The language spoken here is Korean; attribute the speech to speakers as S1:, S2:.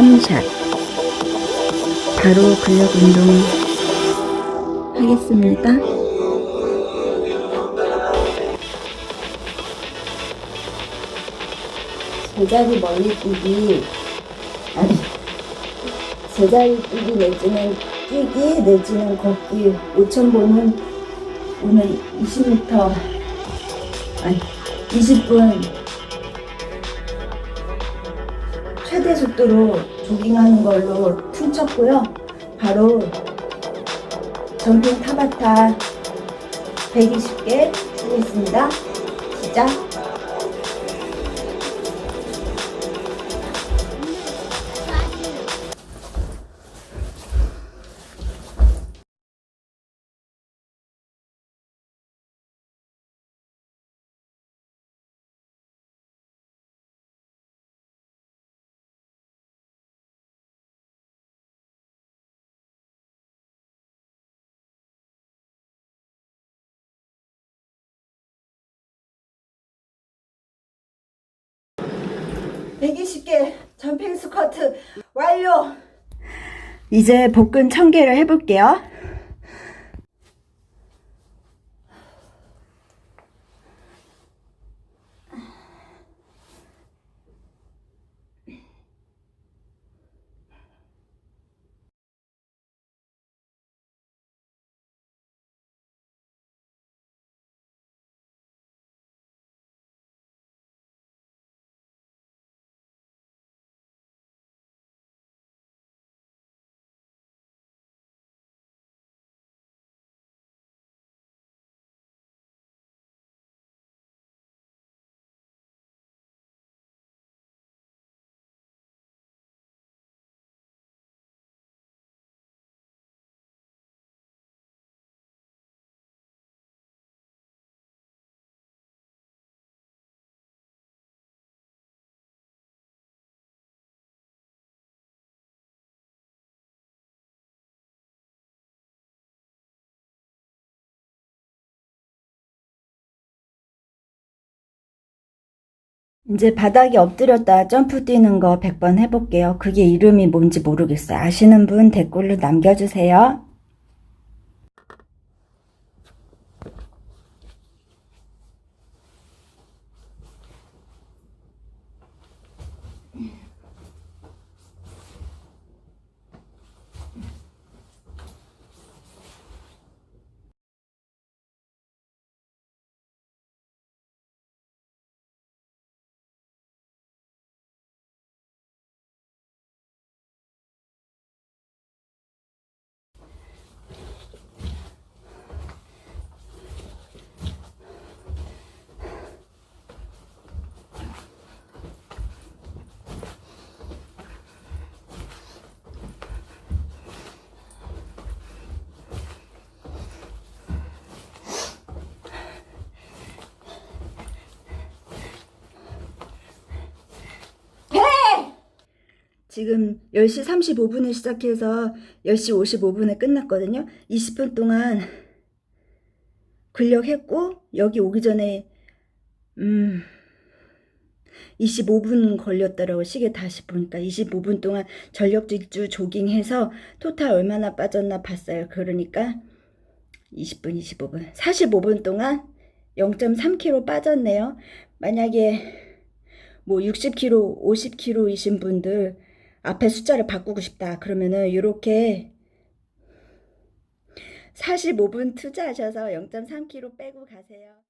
S1: 원샷. 바로 근력 운동 하겠습니다. 제자리 멀리 뛰기 아니 제자리 뛰기 내지는 뛰기 내지는 걷기 5,000보는 오늘 20m 아니 20분 최대 속도로 조깅하는 걸로 퉁쳤고요. 바로 점핑 타바타 120개 하겠습니다. 시작. (120개) 점핑 스쿼트 완료! 이제 복근 1000개를 해볼게요 이제 바닥에 엎드렸다 점프 뛰는 거 100번 해볼게요. 그게 이름이 뭔지 모르겠어요. 아시는 분 댓글로 남겨주세요. 지금 10시 35분에 시작해서 10시 55분에 끝났거든요. 20분 동안 근력했고 여기 오기 전에 음 25분 걸렸더라고 시계 다시 보니까 25분 동안 전력 질주 조깅해서 토탈 얼마나 빠졌나 봤어요. 그러니까 20분 25분 45분 동안 0.3kg 빠졌네요. 만약에 뭐 60kg, 50kg이신 분들 앞에 숫자를 바꾸고 싶다. 그러면은 이렇게 45분 투자하셔서 0.3kg 빼고 가세요.